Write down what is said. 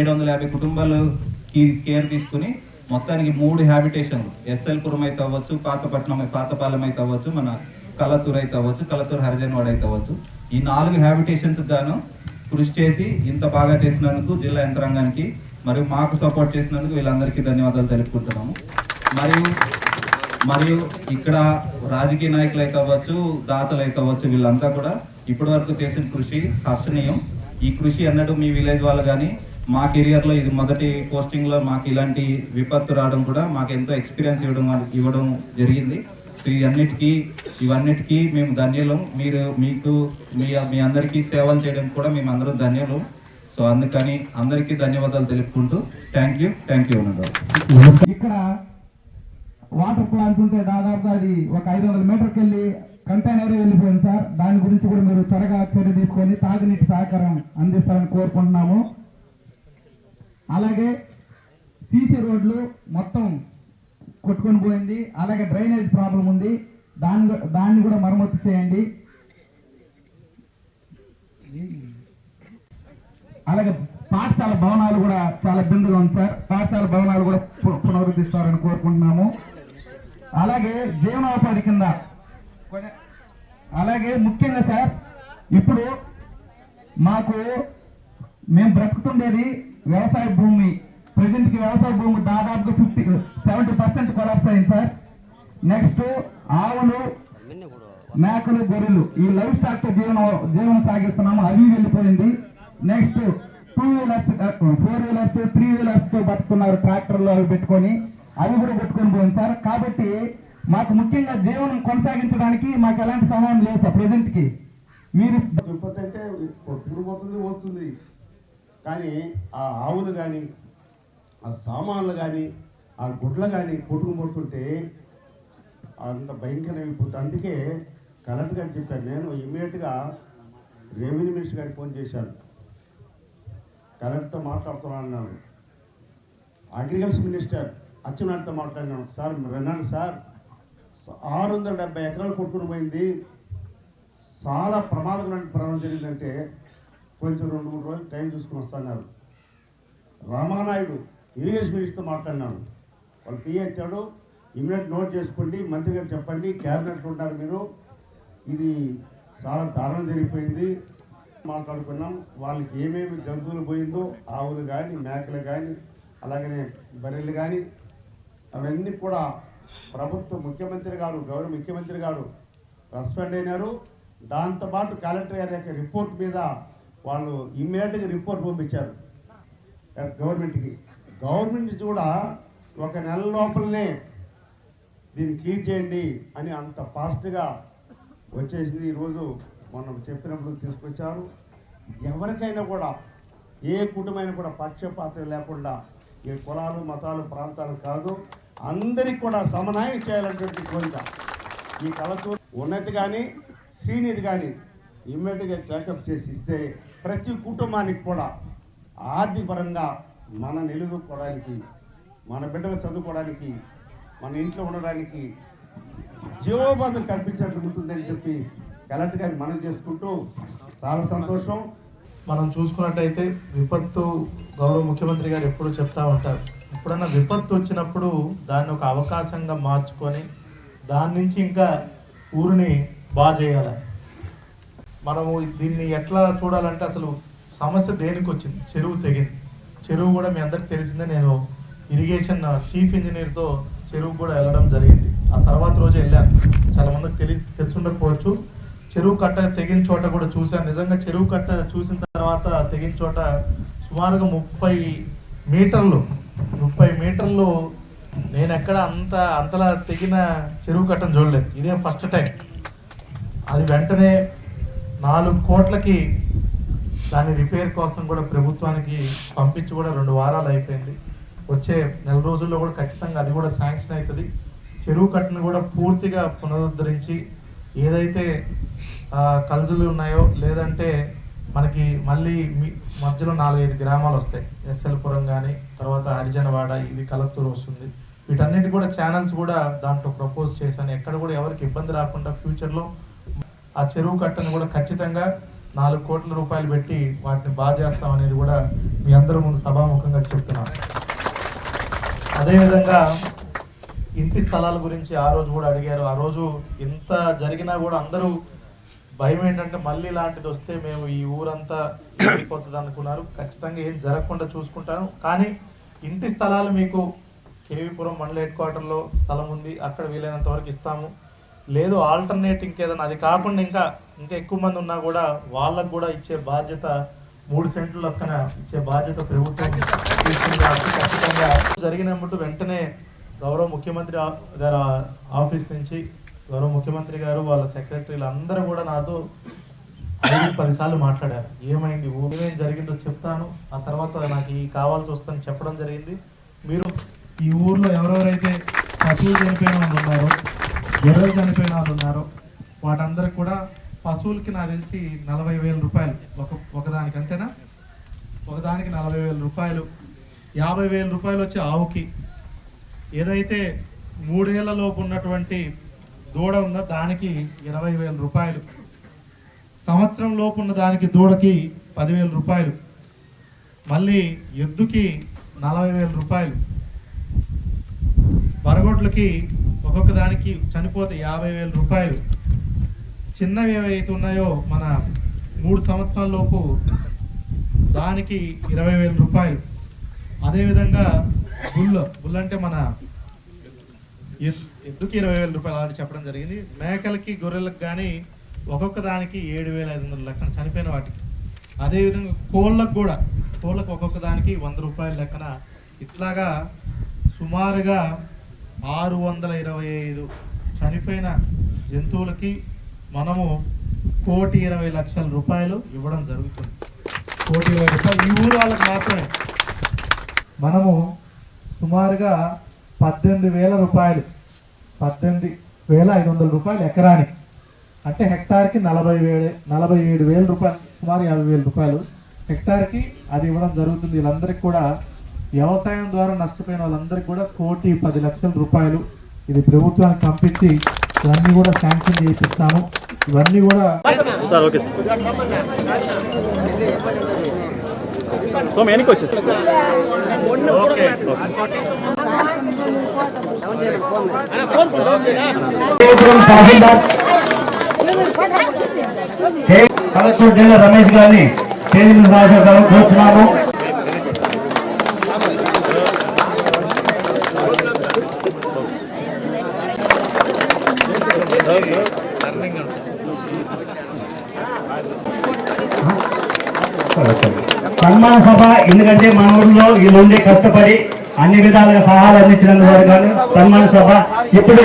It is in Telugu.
ఏడు వందల యాభై కుటుంబాలు కేర్ తీసుకుని మొత్తానికి మూడు హ్యాబిటేషన్లు. ఎస్ఎల్పురం అయితే అవ్వచ్చు పాతపట్నం పాతపాలెం అయితే అవ్వచ్చు మన కలతూర్ అయితే అవ్వచ్చు కలతూర్ హరిజన్వాడ అయితే అవ్వచ్చు. ఈ నాలుగు హ్యాబిటేషన్స్ గాను కృషి చేసి ఇంత బాగా చేసినందుకు జిల్లా యంత్రాంగానికి మరియు మాకు సపోర్ట్ చేసినందుకు వీళ్ళందరికీ ధన్యవాదాలు తెలుపుకుంటున్నాము. మరియు మరియు ఇక్కడ రాజకీయ నాయకులు అయితే అవ్వచ్చు దాతలు అయితే అవ్వచ్చు వీళ్ళంతా కూడా ఇప్పటి వరకు చేసిన కృషి హర్షణీయం. ఈ కృషి అన్నట్టు మీ విలేజ్ వాళ్ళు కానీ మా కెరియర్లో ఇది మొదటి పోస్టింగ్లో మాకు ఇలాంటి విపత్తు రావడం కూడా మాకు ఎంతో ఎక్స్పీరియన్స్ ఇవ్వడం ఇవ్వడం జరిగింది. సో ఇవన్నిటికీ ఇవన్నిటికీ మేము ధన్యులం. మీరు మీకు మీ మీ అందరికీ సేవలు చేయడం కూడా మేము అందరం ధన్యులం. సో అందుకని అందరికీ ధన్యవాదాలు తెలుపుకుంటూ థ్యాంక్ యూ థ్యాంక్ యూ ఇక్కడ వాటర్ ప్లాంట్ ఉంటే దాదాపు అది ఒక ఐదు వందల మీటర్కి వెళ్ళి కంటైనర్ వెళ్ళిపోయింది సార్. దాని గురించి కూడా మీరు త్వరగా చర్య తీసుకొని తాగునీటి సహకారం అందిస్తారని కోరుకుంటున్నాము. అలాగే సీసీ రోడ్లు మొత్తం కొట్టుకొని పోయింది. అలాగే డ్రైనేజ్ ప్రాబ్లం ఉంది. దాన్ని దాన్ని కూడా మరమ్మతు చేయండి. అలాగే పాఠశాల భవనాలు కూడా చాలా ఇబ్బందిగా ఉంది సార్. పాఠశాల భవనాలు కూడా పునరుద్ధిస్తారని కోరుకుంటున్నాము. అలాగే జీవనోపాధి కింద అలాగే ముఖ్యంగా సార్ ఇప్పుడు మాకు మేము బ్రతుకుతుండేది వ్యవసాయ భూమి ప్రజెంట్కి వ్యవసాయ భూమి దాదాపుగా ఫిఫ్టీ సెవెంటీ పర్సెంట్ కొలాప్స్ అయింది సార్. నెక్స్ట్ ఆవులు మేకలు గొర్రెలు ఈ లైఫ్ స్టాక్తో జీవనం జీవనం సాగిస్తున్నాము అవి వెళ్ళిపోయింది. Next two wheelers four wheelers three వీలర్స్తో బతుకున్నారు ట్రాక్టర్లు అవి పెట్టుకొని. అవి కూడా పెట్టుకొని పోయింది సార్. కాబట్టి మాకు ముఖ్యంగా జీవనం కొనసాగించడానికి మాకు ఎలాంటి సహాయం లేదు సార్ ప్రజెంట్కి. మీరు తిరుపతి అంటే పోతుంది వస్తుంది. కానీ ఆ ఆవులు కానీ ఆ సామాన్లు కానీ ఆ గుడ్లు కానీ కొట్టుకుపోతుంటే అంత భయంకరమైపోతుంది అందుకే కలెక్టర్ గారు చెప్పారు. నేను ఇమీడియట్గా రెవెన్యూ మినిస్టర్ గారికి ఫోన్ చేశాను. కలెక్టర్తో మాట్లాడుతున్నాను అన్నాను. అగ్రికల్చర్ మినిస్టర్ అచ్చెన్నాయుడుతో మాట్లాడినాను. సార్ విన్నాను సార్ ఆరు వందల డెబ్బై ఎకరాలు కొట్టుకుని పోయింది. చాలా ప్రమాదకరమైన ప్రమాదం జరిగిందంటే కొంచెం రెండు మూడు రోజులు టైం చూసుకుని వస్తున్నారు రామానాయుడు ఇరిగేషన్ మినిస్టర్తో మాట్లాడినాను వాళ్ళు పిఏ ఎత్తాడు ఇమీడియట్ నోట్ చేసుకోండి మంత్రి గారు చెప్పండి క్యాబినెట్లో ఉంటారు మీరు. ఇది చాలా దారుణం జరిగిపోయింది. మాట్లాడుకున్నాం వాళ్ళకి ఏమేమి జంతువులు పోయిందో ఆవులు కానీ మేకలు కానీ అలాగనే బర్రెలు కానీ అవన్నీ కూడా ప్రభుత్వ ముఖ్యమంత్రి గారు గౌరవ ముఖ్యమంత్రి గారు సస్పెండ్ అయినారు. దాంతోపాటు కలెక్టర్ గారి యొక్క రిపోర్ట్ మీద వాళ్ళు ఇమ్మీడియట్గా రిపోర్ట్ పంపించారు. గవర్నమెంట్కి. గవర్నమెంట్ కూడా ఒక నెల లోపలనే దీన్ని క్లీన్ చేయండి అని అంత ఫాస్ట్గా వచ్చేసింది ఈరోజు మనం చెప్పినప్పుడు తీసుకొచ్చారు. ఎవరికైనా కూడా ఏ కుటుంబమైనా కూడా పక్షపాతం లేకుండా ఏ కులాలు మతాలు ప్రాంతాలు కాదు అందరికి కూడా సమన్వయం చేయాలనేటువంటి కోరిక. ఈ కళతో ఉన్నది కానీ సీనియర్ కానీ ఇమ్మీడియట్గా చెకప్ చేసి ఇస్తే ప్రతి కుటుంబానికి కూడా ఆర్థికపరంగా మన నిలుదుకోవడానికి మన బిడ్డలు చదువుకోవడానికి మన ఇంట్లో ఉండడానికి జీవోబంధం కల్పించినట్లు ఉంటుందని చెప్పి కలెక్టర్ గారిని మనం చేసుకుంటూ చాలా సంతోషం. మనం చూసుకున్నట్టయితే విపత్తు గౌరవ ముఖ్యమంత్రి గారు ఎప్పుడు చెప్తా ఉంటారు. ఎప్పుడన్నా విపత్తు వచ్చినప్పుడు దాన్ని ఒక అవకాశంగా మార్చుకొని దాని నుంచి ఇంకా ఊరిని బాగా చేయాలి? మనము దీన్ని ఎట్లా చూడాలంటే అసలు సమస్య దేనికి వచ్చింది చెరువు తెగింది. చెరువు కూడా మీ అందరికి తెలిసిందే నేను ఇరిగేషన్ చీఫ్ ఇంజనీర్తో చెరువు కూడా వెళ్ళడం జరిగింది. ఆ తర్వాత రోజు వెళ్ళాను. చాలా మందికి తెలిసి తెలుసుండకపోవచ్చు. చెరువు కట్ట తెగిన చోట కూడా చూశాను. నిజంగా చెరువు కట్ట చూసిన తర్వాత తెగిన చోట సుమారుగా ముప్పై మీటర్లు ముప్పై మీటర్లు నేను ఎక్కడ అంత అంతలా తెగిన చెరువు కట్టను చూడలేదు. ఇదే ఫస్ట్ టైం అది వెంటనే నాలుగు కోట్లకి దాని రిపేర్ కోసం కూడా ప్రభుత్వానికి పంపించి కూడా రెండు వారాలు అయిపోయింది. వచ్చే నెల రోజుల్లో కూడా ఖచ్చితంగా అది కూడా శాంక్షన్ అవుతుంది. చెరువు కట్టను కూడా పూర్తిగా పునరుద్ధరించి ఏదైతే కల్జులు ఉన్నాయో లేదంటే మనకి మళ్ళీ మీ మధ్యలో నాలుగైదు గ్రామాలు వస్తాయి. ఎస్ఎల్పురం కానీ తర్వాత హరిజనవాడ ఇది కలత్తూరు వస్తుంది. వీటన్నిటి కూడా ఛానల్స్ కూడా దాంట్లో ప్రపోజ్ చేశాను. ఎక్కడ కూడా ఎవరికి ఇబ్బంది రాకుండా ఫ్యూచర్లో ఆ చెరువు కట్టను కూడా ఖచ్చితంగా నాలుగు కోట్ల రూపాయలు పెట్టి వాటిని బాగా చేస్తాం అనేది కూడా మీ అందరూ ముందు సభాముఖంగా చెప్తున్నాను. అదేవిధంగా ఇంటి స్థలాల గురించి ఆ రోజు కూడా అడిగారు. ఆ రోజు ఎంత జరిగినా కూడా అందరూ భయం ఏంటంటే మళ్ళీ ఇలాంటిది వస్తే మేము ఈ ఊరంతా వెళ్ళిపోతుంది అనుకున్నారు. ఖచ్చితంగా ఏం జరగకుండా చూసుకుంటాను. కానీ ఇంటి స్థలాలు మీకు కేవీపురం మండల హెడ్ క్వార్టర్లో స్థలం ఉంది. అక్కడ వీలైనంత వరకు ఇస్తాము. లేదు ఆల్టర్నేట్ ఇంకేదైనా అది కాకుండా ఇంకా ఇంకా ఎక్కువ మంది ఉన్నా కూడా వాళ్ళకు కూడా ఇచ్చే బాధ్యత మూడు సెంట్లు లెక్కన ఇచ్చే బాధ్యత ప్రభుత్వం ఖచ్చితంగా జరిగినప్పుడు వెంటనే గౌరవ ముఖ్యమంత్రి గారు ఆఫీస్ నుంచి గౌరవ ముఖ్యమంత్రి గారు వాళ్ళ సెక్రటరీలు అందరూ కూడా నాతో ఐదు పదిసార్లు మాట్లాడారు. ఏమైంది? ఊ- ఏమేం జరిగిందో చెప్తాను. ఆ తర్వాత నాకు ఈ కావాల్సి వస్తుందని చెప్పడం జరిగింది. మీరు ఈ ఊర్లో ఎవరెవరైతే పశువులు చనిపోయిన వాళ్ళు ఉన్నారో గొర్రెలు చనిపోయిన వాళ్ళు ఉన్నారో వాటందరికి కూడా పశువులకి నాకు తెలిసి నలభై వేల రూపాయలు. ఒక ఒకదానికి అంతేనా? ఒకదానికి నలభై వేల రూపాయలు. యాభై వేల రూపాయలు వచ్చి ఆవుకి. ఏదైతే మూడేళ్ళ లోపు ఉన్నటువంటి దూడ ఉందో దానికి ఇరవై వేల రూపాయలు. సంవత్సరం లోపు ఉన్న దానికి దూడకి పదివేల రూపాయలు. మళ్ళీ ఎద్దుకి నలభై వేల రూపాయలు. బరగొడ్లకి ఒక్కొక్క దానికి చనిపోతే యాభై వేల రూపాయలు చిన్నవి ఏవైతే ఉన్నాయో మన మూడు సంవత్సరాల లోపు దానికి ఇరవై వేల రూపాయలు. అదేవిధంగా బుల్ బుల్ అంటే మన ఎద్దుకి ఇరవై వేల రూపాయలు ఆల్రెడీ చెప్పడం జరిగింది? మేకలకి గొర్రెలకు కానీ ఒక్కొక్క దానికి ఏడు వేల ఐదు వందల లెక్కన చనిపోయిన వాటికి. అదేవిధంగా కోళ్ళకు కూడా కోళ్ళకు ఒక్కొక్క దానికి వంద రూపాయల లెక్కన ఇట్లాగా సుమారుగా ఆరు వందల ఇరవై ఐదు చనిపోయిన జంతువులకి మనము కోటి ఇరవై లక్షల రూపాయలు ఇవ్వడం జరుగుతుంది. కోటి ఇరవై రూపాయలు ఈ ఊరు వాళ్ళకి మాత్రమే. మనము సుమారుగా పద్దెనిమిది వేల రూపాయలు పద్దెనిమిది వేల ఐదు వందల రూపాయలు ఎకరానికి. అంటే హెక్టార్కి నలభై వేల నలభై ఏడు వేల రూపాయలు సుమారు యాభై వేల రూపాయలు హెక్టార్కి అది ఇవ్వడం జరుగుతుంది. వీళ్ళందరికీ కూడా వ్యవసాయం ద్వారా నష్టపోయిన వాళ్ళందరికీ కూడా కోటి పది లక్షల రూపాయలు ఇది ప్రభుత్వానికి పంపించి ఇవన్నీ కూడా శాంక్షన్ చేయిస్తాము ఇవన్నీ కూడా కలెక్టర్ జిల్లా రమేష్ గారిని మీద రాజేశ్వరరావు కోరుతున్నాము. సన్మాన సభ ఎందుకంటే మన ఊళ్ళో ఈ ఉండే కష్టపడి అన్ని విధాలుగా సహాయాలు అందించినందుకు సన్మాన సభ ఇప్పుడు